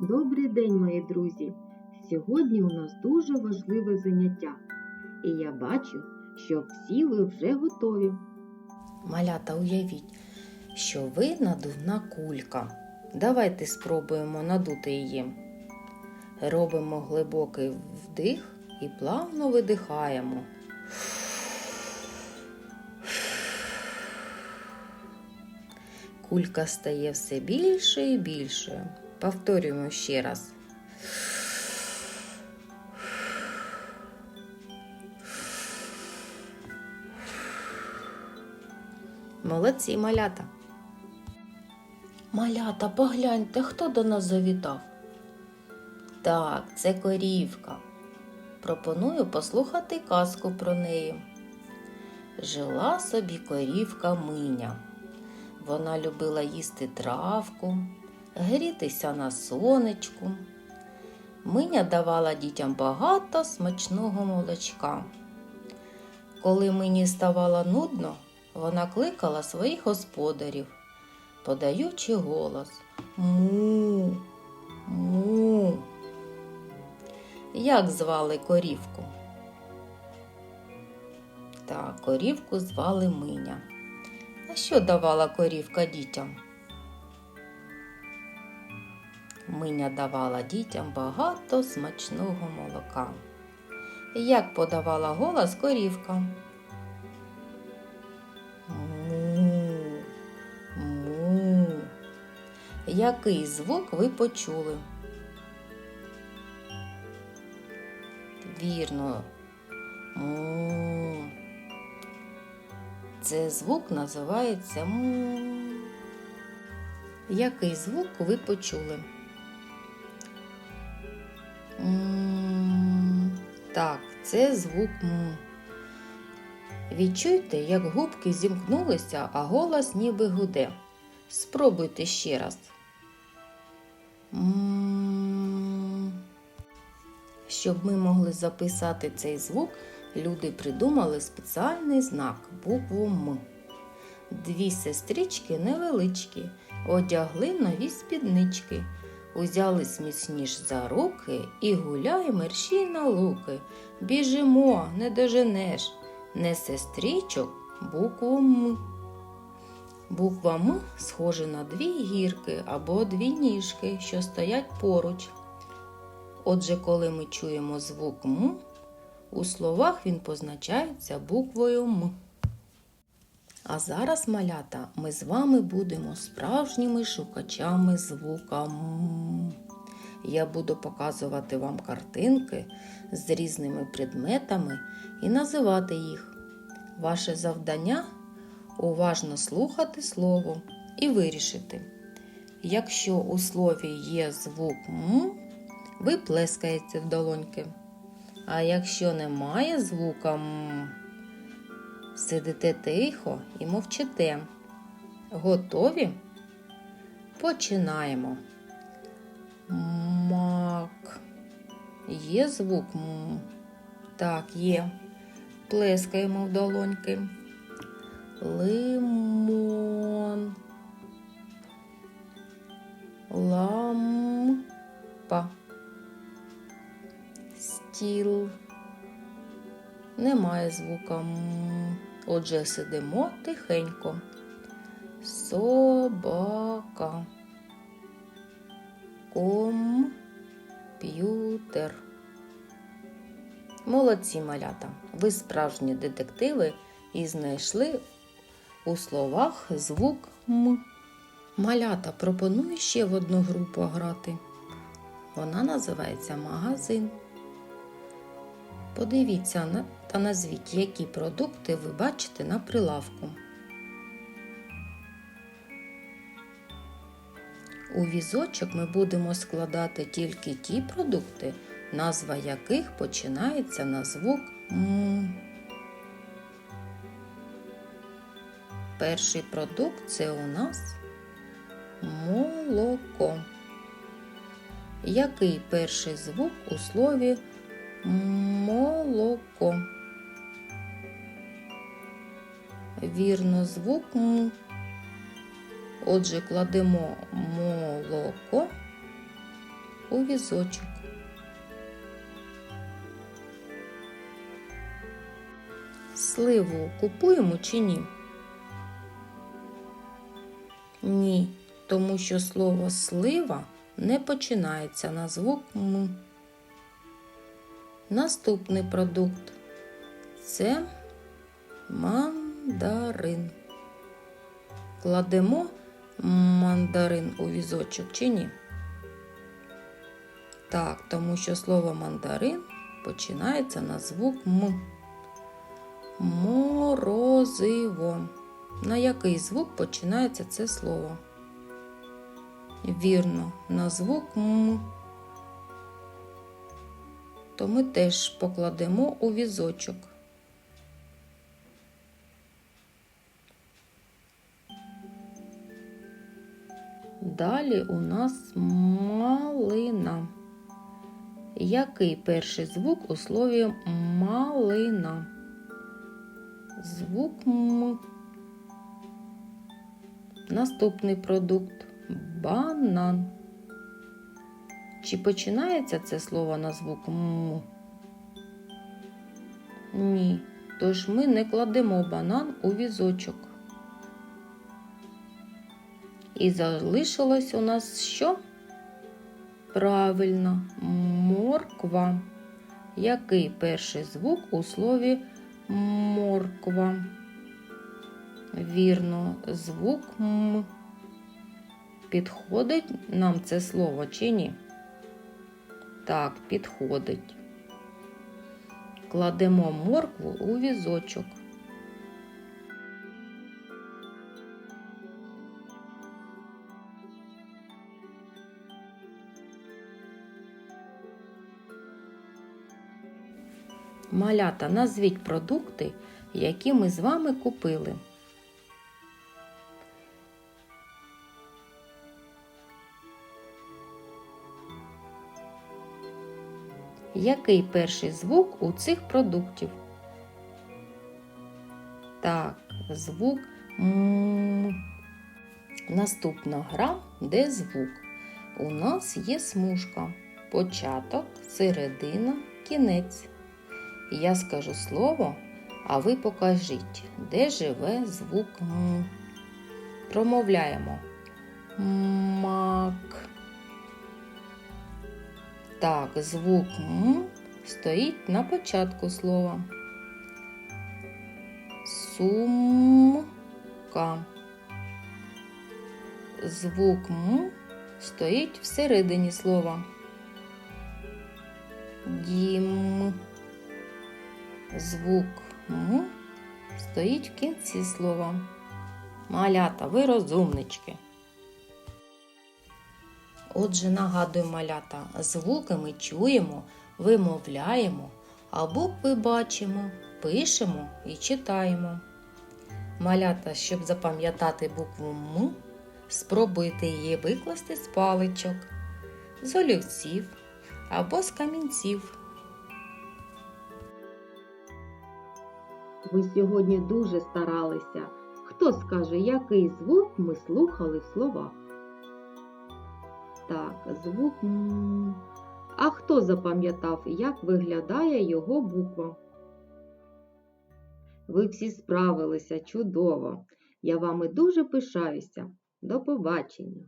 Добрий день, мої друзі! Сьогодні у нас дуже важливе заняття, і я бачу, що всі ви вже готові. Малята, уявіть, що ви надувна кулька. Давайте спробуємо надути її. Робимо глибокий вдих і плавно видихаємо. Кулька стає все більше і більшою. Повторюємо ще раз. Молодці, малята. Малята, погляньте, хто до нас завітав. Так, це корівка. Пропоную послухати казку про неї. Жила собі корівка Миня. Вона любила їсти травку, грітися на сонечку. Миня давала дітям багато смачного молочка. Коли мені ставало нудно, вона кликала своїх господарів, подаючи голос Му, му. Як звали корівку? Так, корівку звали Миня. А що давала корівка дітям? Миня давала дітям багато смачного молока. Як подавала голос корівка? Му, му. Який звук ви почули? Вірно. Му. Це звук називається му. Який звук ви почули? Так, це звук му. Відчуйте, як губки зімкнулися, а голос ніби гуде. Спробуйте ще раз. Щоб ми могли записати цей звук, люди придумали спеціальний знак букву М. Дві сестрички невеличкі, одягли нові спіднички, узялись міцніш за руки і гуляй мерщій на луки. Біжимо, не доженеш, не сестричок, букву М. Буква М схожа на дві гірки або дві ніжки, що стоять поруч. Отже, коли ми чуємо звук М, у словах він позначається буквою М. А зараз, малята, ми з вами будемо справжніми шукачами звука М. Я буду показувати вам картинки з різними предметами і називати їх. Ваше завдання уважно слухати слово і вирішити. Якщо у слові є звук М, ви плескаєте в долоньки. А якщо немає звука сидите тихо і мовчите. Готові? Починаємо. Мак. Є звук? Так, є. Плескаємо в долоньки. Лимон. Лампа. Стіл. Немає звука. Отже, сидимо тихенько. Собака. Комп'ютер. Молодці малята. Ви справжні детективи і знайшли у словах звук М. Малята пропоную ще в одну гру пограти. Вона називається магазин. Подивіться на та назвіть, які продукти ви бачите на прилавку. У візочок ми будемо складати тільки ті продукти, назва яких починається на звук М. Перший продукт це у нас молоко. Який перший звук у слові молоко? Вірно, звук М. Отже, кладемо молоко у візочок. Сливу купуємо чи ні? Ні, тому що слово слива не починається на звук М. Наступний продукт це мандарин. Кладемо мандарин у візочок чи ні? Так, тому що слово мандарин починається на звук М. Морозиво. На який звук починається це слово? Вірно, на звук М. То ми теж покладемо у візочок. Далі у нас малина. Який перший звук у слові малина? Звук М. Наступний продукт банан. Чи починається це слово на звук М? Ні. Тож ми не кладемо банан у візочок. І залишилось у нас що? Правильно, морква. Який перший звук у слові морква? Вірно, звук М. Підходить нам це слово чи ні? Так, підходить. Кладемо моркву у візочок. Малята, назвіть продукти, які ми з вами купили. Який перший звук у цих продуктів? Так, звук М. Наступна гра, де звук. У нас є смужка. Початок, середина, кінець. Я скажу слово, а ви покажіть, де живе звук М. Промовляємо. Мак. Так, звук М стоїть на початку слова. Сумка. Звук М стоїть всередині слова. Дім. Звук М стоїть в кінці слова. Малята, ви розумнички. Отже, нагадую малята, звуки ми чуємо, вимовляємо, а букви бачимо, пишемо і читаємо. Малята, щоб запам'ятати букву М, спробуйте її викласти з паличок, з олівців або з камінців. Ви сьогодні дуже старалися. Хто скаже, який звук ми слухали в словах? Так, звук М. А хто запам'ятав, як виглядає його буква? Ви всі справилися чудово. Я вами дуже пишаюся. До побачення!